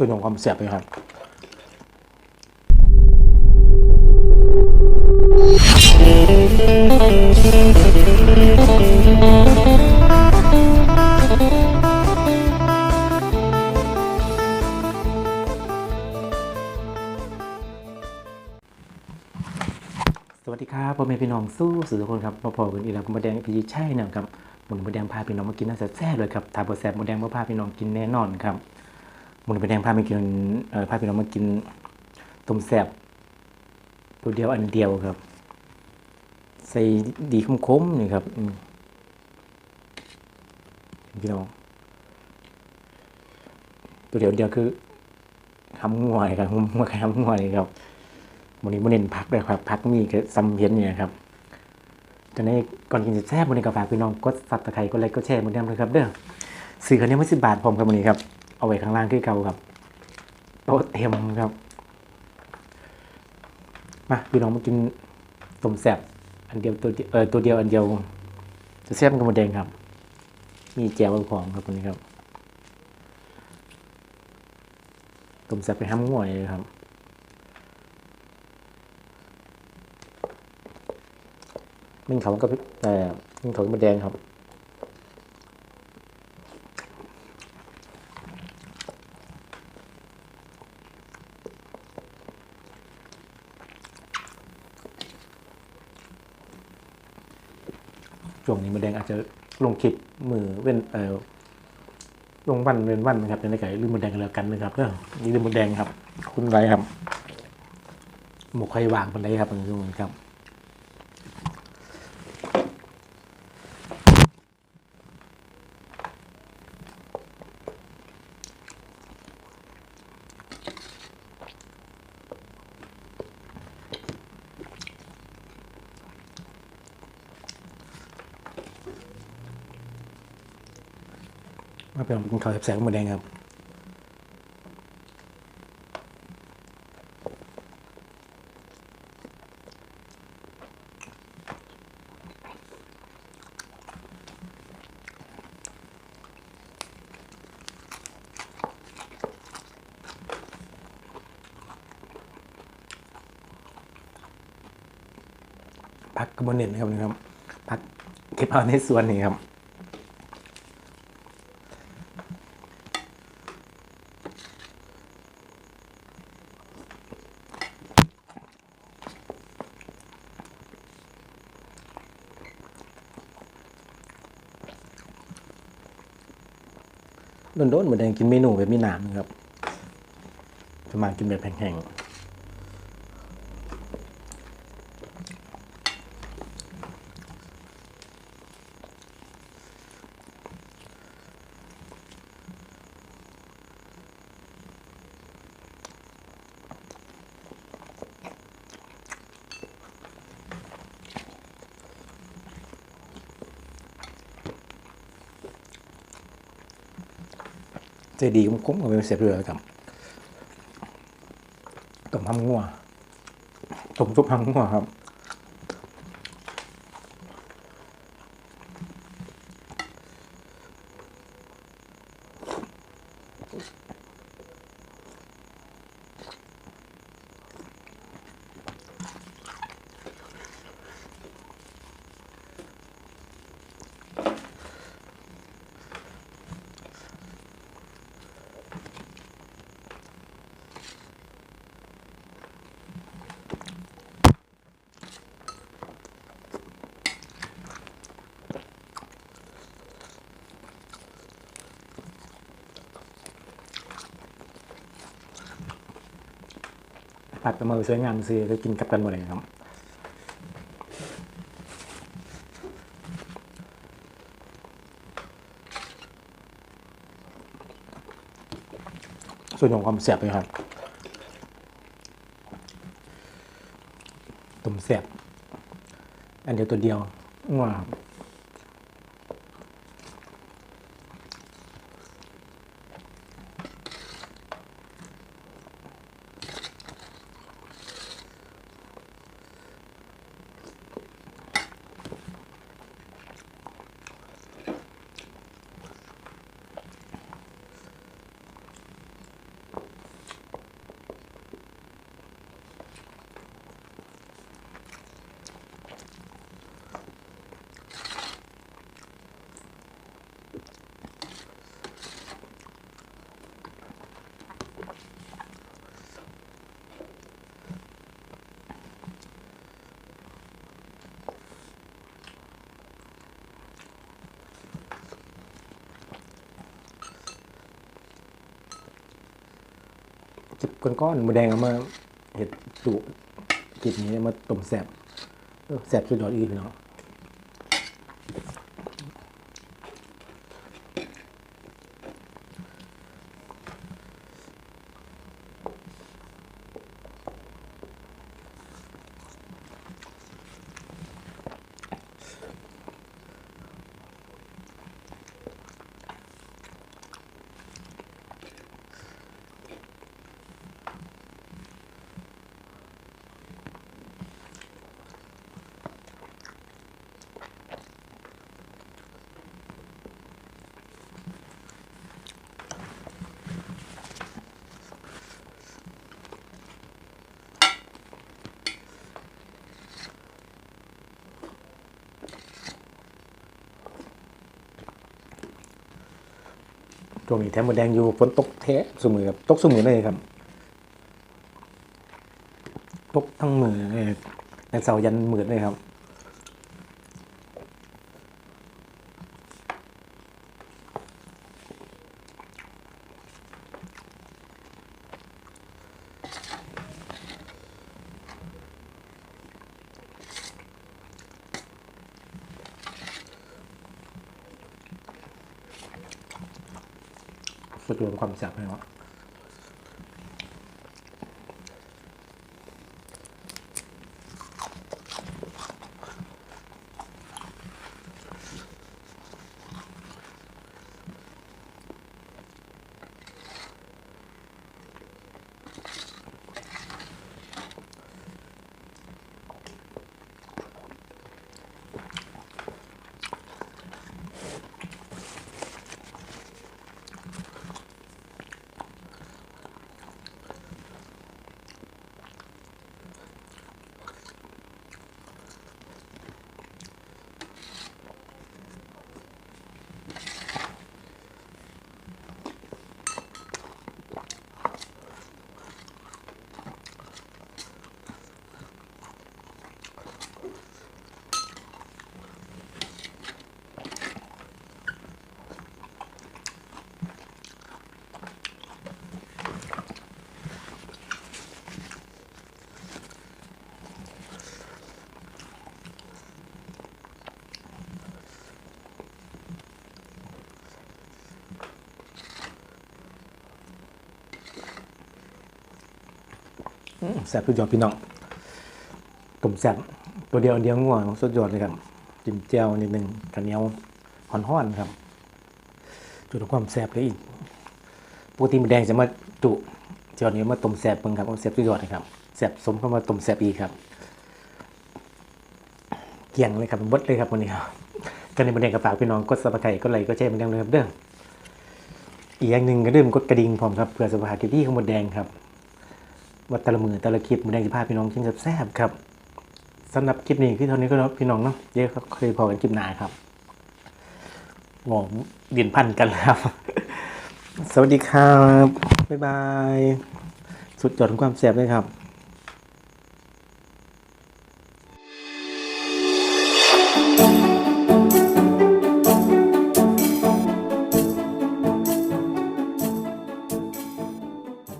ส่วนของความแซ่บเลยครับสวัสดีครับพ่อแม่พี่น้องสู้สื่อทุกคนครับมาพอกันอีกแล้วกับมแดงพี่ใช่นะครับหมุนมดแดงพาพี่น้องมากินน่าแซ่บเลยครับถ้าบ่แซ่บหมดแดงบ่พาพี่น้องกินแน่นอนครับ มุนหมดแดงพาไปกินเออพาพี่น้องมากินต้มแซ่บตัวเดียวอันเดียวครับ ใส่ดีคมๆนี่ครับพี่น้องตัวเดียวอันเดียวคือทำง่วยครับหัวไข่ทำง่วยครับวันนี้มันเน้นพักเลยครับพักมีก็ซ้ำเพียนเนี่ยครับตอนนี้ก่อนกินจะแซ่บวันนี้ก็ฝากพี่น้องกดซับตะไคร้กดไลค์กดแชร์มือนเดิมเลยครับเด้อซื้อคันนี้ไม่สิบบาทผมครับวันนี้ครับ เอาไว้ข้างล่างคือเก่าครับโต๊ะเต็มครับ มาพี่น้องมากินต้มแซ่บอันเดียวตัวเออตัวเดียวอันเดียวจะแซ่บกับหมดแดงครับ มีแจ่วของครับวันนี้ครับต้มแซ่บไปห้ามง่วยเลยครับมิ่งเขาก็เอ่อมิ่งเขาก็มาแดงครับ ช่วงนี้มาแดงอา จจะลงคลิปมือเว้นเอ่อลงวันเว้นวันนะครับในไก่ลืมมดแดงกันแล้วกันนะครับเรื่อนี่ลืมมดแดงครับ คุณไรครับ หมกไข่วางปันไดครับช่วงนี้ครับ มาเป็นกินข้าวแซ่บๆกับหมูแดงครับพักกระบวนเน็ตนะครับนะครับพักเก็บเอาในส่วนนี้ครับ โดนๆเหมือนเดิมกินเมนูแบบมีหนามครับประมาณกินแบบแห้งๆ ใจดีคุ้มๆกับเป็นเสียเรือกับต้มทำงัวต้มซุปทำงัวครับ ผัดมือสวยงามซื้อก็กินกับกันหมดเลยครับส่วนของความแสบเลยครับตุ่มแสบอันเดียวตัวเดียวง่ว้าว จิบก้อนๆหมูแดงเอามาเห็ดจุกิดนี้มาต้มแสบแสบสุดยอดอีกเลยเนาะ ช่วงนี้แถมหมดแดงอยู่ฝนตกแท้สมือครับตกสมือเลยครับ ตกทั้งมือเลยแต่เสายันมืดเลยครับ สุดรวมความแซ่บไหมวะ แซ่บสุดยอดพี่น้องตุ่มแซ่บตัวเดียวอันเดียวง่วงสุดยอดเลยครับ จิ้มแจ่วนิดนึงข้าวเนียวห่อนๆครับ จุดความแซ่บเลยอีกปกติมันแดงจะมาจุจอดนี้มาต้มแซ่บเบิ่งครับแซ่บสุดยอดเลยครับแซ่บสมเข้ามาต้มแซ่บอีกครับเกี่ยงเลยครับเบดเลยครับวันนี้ครับกันในประเด็นกับฝากพี่น้องกดซับสไครต์กดไลค์กดแชร์เหมือนเดิมเลยครับเด้ออีกอย่างหนึ่งก็เริ่มกดกระดิ่งพร้อมครับเพื่อสภาพที่ของหมดแดงครับ ว่าแต่ละมือแต่ละคลิปหมดแดงจะพาพี่น้องกินแซ่บๆครับสำหรับคลิปนี้คือเท่านี้ก็แล้วพี่น้องเนาะเดี๋ยวเขาเคยพอกันคลิปหน้าครับงงดินพันกันแล้วครับ สวัสดีครับ บ๊ายบาย สุดยอดของความแซ่บเลยครับ